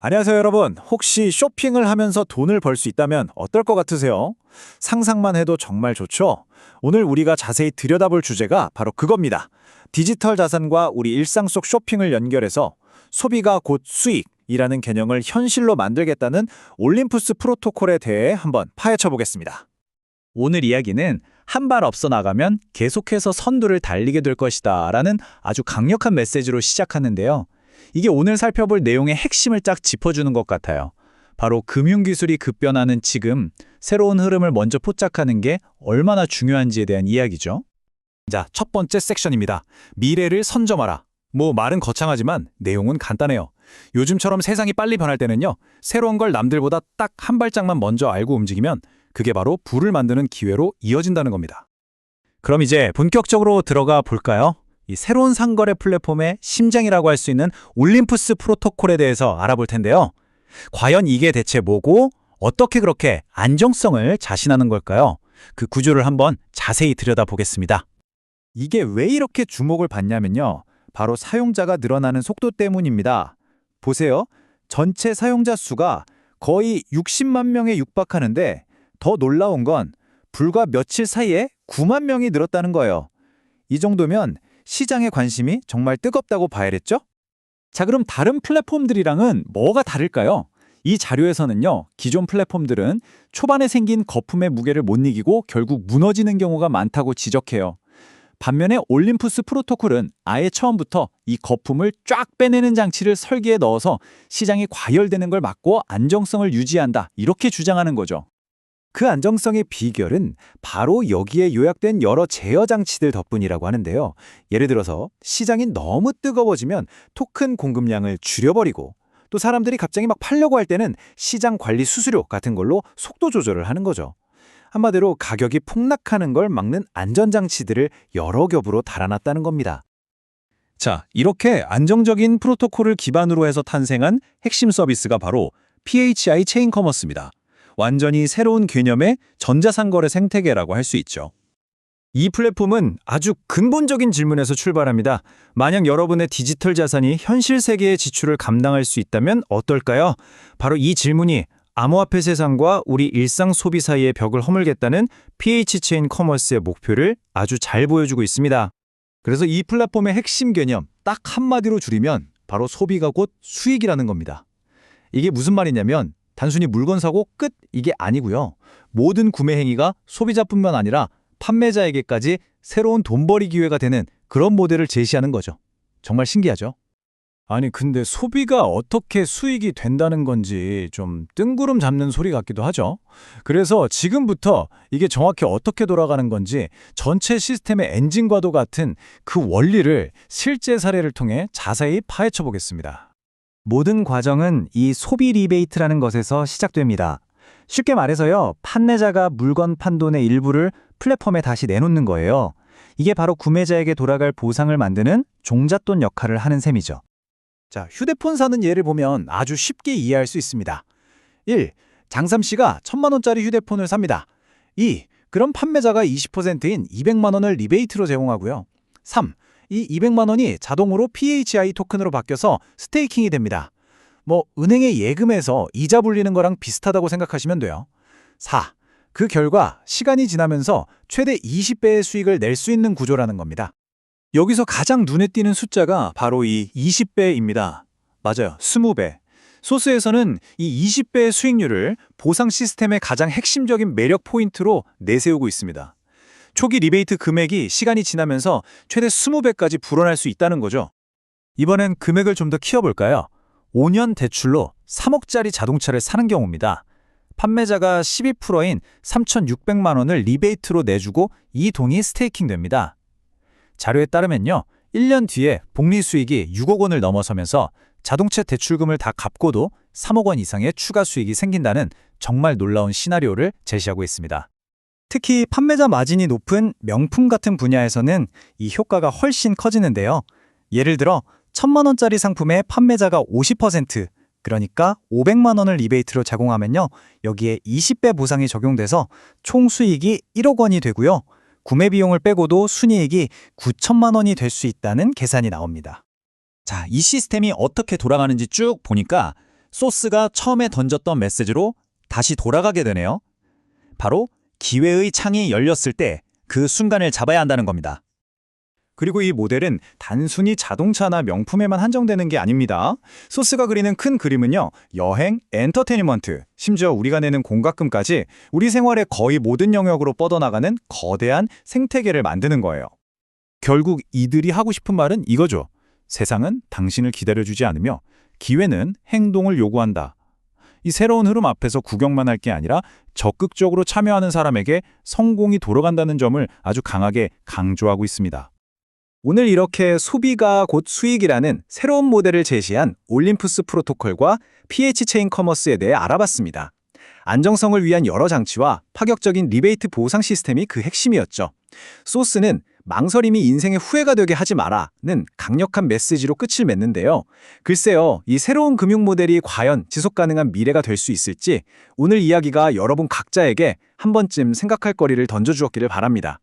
안녕하세요, 여러분. 혹시 쇼핑을 하면서 돈을 벌 수 있다면 어떨 것 같으세요? 상상만 해도 정말 좋죠? 오늘 우리가 자세히 들여다볼 주제가 바로 그겁니다. 디지털 자산과 우리 일상 속 쇼핑을 연결해서 소비가 곧 수익이라는 개념을 현실로 만들겠다는 올림푸스 프로토콜에 대해 한번 파헤쳐 보겠습니다. 오늘 이야기는 한 발 앞서 나가면 계속해서 선두를 달리게 될 것이다 라는 아주 강력한 메시지로 시작하는데요. 이게 오늘 살펴볼 내용의 핵심을 쫙 짚어주는 것 같아요. 바로 금융기술이 급변하는 지금 새로운 흐름을 먼저 포착하는 게 얼마나 중요한지에 대한 이야기죠. 자, 첫 번째 섹션입니다. 미래를 선점하라. 뭐 말은 거창하지만 내용은 간단해요. 요즘처럼 세상이 빨리 변할 때는요. 새로운 걸 남들보다 딱 한 발짝만 먼저 알고 움직이면 그게 바로 부를 만드는 기회로 이어진다는 겁니다. 그럼 이제 본격적으로 들어가 볼까요? 이 새로운 상거래 플랫폼의 심장이라고 할 수 있는 올림푸스 프로토콜에 대해서 알아볼 텐데요. 과연 이게 대체 뭐고 어떻게 그렇게 안정성을 자신하는 걸까요? 그 구조를 한번 자세히 들여다보겠습니다. 이게 왜 이렇게 주목을 받냐면요. 바로 사용자가 늘어나는 속도 때문입니다. 보세요. 전체 사용자 수가 거의 60만 명에 육박하는데 더 놀라운 건 불과 며칠 사이에 9만 명이 늘었다는 거예요. 이 정도면 시장의 관심이 정말 뜨겁다고 봐야겠죠? 자, 그럼 다른 플랫폼들이랑은 뭐가 다를까요? 이 자료에서는요, 기존 플랫폼들은 초반에 생긴 거품의 무게를 못 이기고 결국 무너지는 경우가 많다고 지적해요. 반면에 올림푸스 프로토콜은 아예 처음부터 이 거품을 쫙 빼내는 장치를 설계에 넣어서 시장이 과열되는 걸 막고 안정성을 유지한다. 이렇게 주장하는 거죠. 그 안정성의 비결은 바로 여기에 요약된 여러 제어 장치들 덕분이라고 하는데요. 예를 들어서 시장이 너무 뜨거워지면 토큰 공급량을 줄여버리고 또 사람들이 갑자기 막 팔려고 할 때는 시장 관리 수수료 같은 걸로 속도 조절을 하는 거죠. 한마디로 가격이 폭락하는 걸 막는 안전장치들을 여러 겹으로 달아놨다는 겁니다. 자, 이렇게 안정적인 프로토콜을 기반으로 해서 탄생한 핵심 서비스가 바로 PHI 체인 커머스입니다. 완전히 새로운 개념의 전자상거래 생태계라고 할 수 있죠. 이 플랫폼은 아주 근본적인 질문에서 출발합니다. 만약 여러분의 디지털 자산이 현실 세계의 지출을 감당할 수 있다면 어떨까요? 바로 이 질문이 암호화폐 세상과 우리 일상 소비 사이의 벽을 허물겠다는 PH 체인 커머스의 목표를 아주 잘 보여주고 있습니다. 그래서 이 플랫폼의 핵심 개념 딱 한마디로 줄이면 바로 소비가 곧 수익이라는 겁니다. 이게 무슨 말이냐면 단순히 물건 사고 끝 이게 아니고요. 모든 구매 행위가 소비자뿐만 아니라 판매자에게까지 새로운 돈벌이 기회가 되는 그런 모델을 제시하는 거죠. 정말 신기하죠? 아니 근데 소비가 어떻게 수익이 된다는 건지 좀 뜬구름 잡는 소리 같기도 하죠. 그래서 지금부터 이게 정확히 어떻게 돌아가는 건지 전체 시스템의 엔진과도 같은 그 원리를 실제 사례를 통해 자세히 파헤쳐 보겠습니다. 모든 과정은 이 소비 리베이트라는 것에서 시작됩니다. 쉽게 말해서요, 판매자가 물건 판돈의 일부를 플랫폼에 다시 내놓는 거예요. 이게 바로 구매자에게 돌아갈 보상을 만드는 종잣돈 역할을 하는 셈이죠. 자, 휴대폰 사는 예를 보면 아주 쉽게 이해할 수 있습니다. 1. 장삼 씨가 1000만 원짜리 휴대폰을 삽니다. 2. 그럼 판매자가 20%인 200만 원을 리베이트로 제공하고요. 3. 이 200만 원이 자동으로 PHI 토큰으로 바뀌어서 스테이킹이 됩니다. 뭐 은행에 예금해서 이자 불리는 거랑 비슷하다고 생각하시면 돼요. 4. 그 결과 시간이 지나면서 최대 20배의 수익을 낼 수 있는 구조라는 겁니다. 여기서 가장 눈에 띄는 숫자가 바로 이 20배입니다. 맞아요. 20배. 소스에서는 이 20배의 수익률을 보상 시스템의 가장 핵심적인 매력 포인트로 내세우고 있습니다. 초기 리베이트 금액이 시간이 지나면서 최대 20배까지 불어날 수 있다는 거죠. 이번엔 금액을 좀 더 키워볼까요? 5년 대출로 3억짜리 자동차를 사는 경우입니다. 판매자가 12%인 3,600만 원을 리베이트로 내주고 이 돈이 스테이킹 됩니다. 자료에 따르면요. 1년 뒤에 복리 수익이 6억 원을 넘어서면서 자동차 대출금을 다 갚고도 3억 원 이상의 추가 수익이 생긴다는 정말 놀라운 시나리오를 제시하고 있습니다. 특히 판매자 마진이 높은 명품 같은 분야에서는 이 효과가 훨씬 커지는데요. 예를 들어 1000만 원짜리 상품의 판매자가 50% 그러니까 500만 원을 리베이트로 제공하면요. 여기에 20배 보상이 적용돼서 총 수익이 1억 원이 되고요. 구매 비용을 빼고도 순이익이 9천만 원이 될 수 있다는 계산이 나옵니다. 자, 이 시스템이 어떻게 돌아가는지 쭉 보니까 소스가 처음에 던졌던 메시지로 다시 돌아가게 되네요. 바로 기회의 창이 열렸을 때 그 순간을 잡아야 한다는 겁니다. 그리고 이 모델은 단순히 자동차나 명품에만 한정되는 게 아닙니다. 소스가 그리는 큰 그림은요, 여행, 엔터테인먼트, 심지어 우리가 내는 공과금까지 우리 생활의 거의 모든 영역으로 뻗어나가는 거대한 생태계를 만드는 거예요. 결국 이들이 하고 싶은 말은 이거죠. 세상은 당신을 기다려주지 않으며 기회는 행동을 요구한다. 이 새로운 흐름 앞에서 구경만 할 게 아니라 적극적으로 참여하는 사람에게 성공이 돌아간다는 점을 아주 강하게 강조하고 있습니다. 오늘 이렇게 소비가 곧 수익이라는 새로운 모델을 제시한 올림푸스 프로토콜과 PH 체인 커머스에 대해 알아봤습니다. 안정성을 위한 여러 장치와 파격적인 리베이트 보상 시스템이 그 핵심이었죠. 소스는 망설임이 인생의 후회가 되게 하지 마라는 강력한 메시지로 끝을 맺는데요. 글쎄요, 이 새로운 금융 모델이 과연 지속 가능한 미래가 될 수 있을지 오늘 이야기가 여러분 각자에게 한 번쯤 생각할 거리를 던져주었기를 바랍니다.